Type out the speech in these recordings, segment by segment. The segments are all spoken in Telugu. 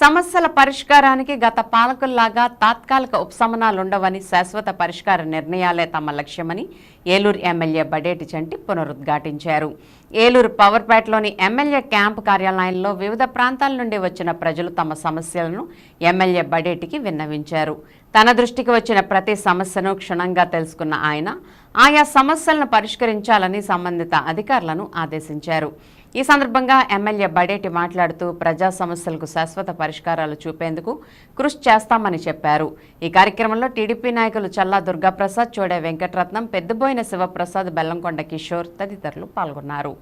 సమస్యల పరిష్కారానికి గత పాలకుల్లాగా తాత్కాలిక ఉపశమనాలుండవని శాశ్వత పరిష్కార నిర్ణయాలే తమ లక్ష్యమని ఏలూరు ఎమ్మెల్యే బడేటి చంటి పునరుద్ఘాటించారు. ఏలూరు పవర్పేటలోని ఎమ్మెల్యే క్యాంపు కార్యాలయంలో వివిధ ప్రాంతాల నుండి వచ్చిన ప్రజలు తమ సమస్యలను ఎమ్మెల్యే బడేటికి విన్నవించారు. తన దృష్టికి వచ్చిన ప్రతి సమస్యను క్షుణ్ణంగా తెలుసుకున్న ఆయన ఆయా సమస్యలను పరిష్కరించాలని సంబంధిత అధికారులను ఆదేశించారు. ఈ సందర్భంగా ఎమ్మెల్యే బడేటి మాట్లాడుతూ ప్రజా సమస్యలకు శాశ్వత పరిష్కారాలు చూపేందుకు కృషి చేస్తామని చెప్పారు. ఈ కార్యక్రమంలో టీడీపీ నాయకులు చల్లా దుర్గాప్రసాద్ చోడే వెంకటరత్నం పెద్దబోయిన శివప్రసాద్ బెల్లంకొండ కిషోర్ తదితరులు పాల్గొన్నారు.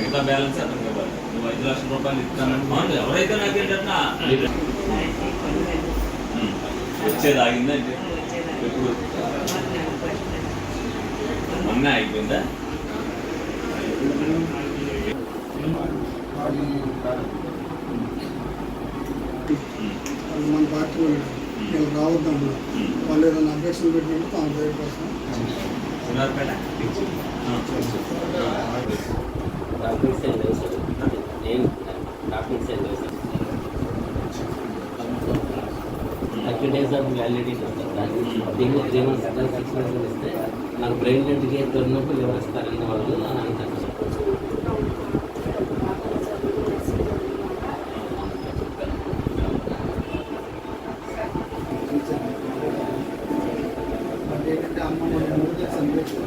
మిగతా బ్యాలెన్స్ అతనికి ఇవ్వాలి. నువ్వు ఐదు లక్షల రూపాయలు ఇస్తానంటే మామూలు ఎవరైతే నాకేంటన్నా ఉమ్. వచ్చేది ఆగిందంటే ఎప్పుడు? మొన్న అయిపోయిందా మన పార్టీ వాళ్ళు వీళ్ళు రావద్దాం వాళ్ళు ఏదైనా అభ్యర్థులు పెట్టినట్టు తాను పేరు డాక్టర్స్ అండ్ లైఫ్ నేను doctors and life thirty days of validity ఇస్తారు దాన్ని దీన్ని త్రీ మంత్స్ దాన్ని సిక్స్ మంత్స్ ఇస్తే నాకు బ్రెయిన్ డెడ్కి దొరికినప్పుడు ఎవరు ఇస్తారని వాళ్ళు అని అనుకుంటున్నాను అమ్మ సందేశం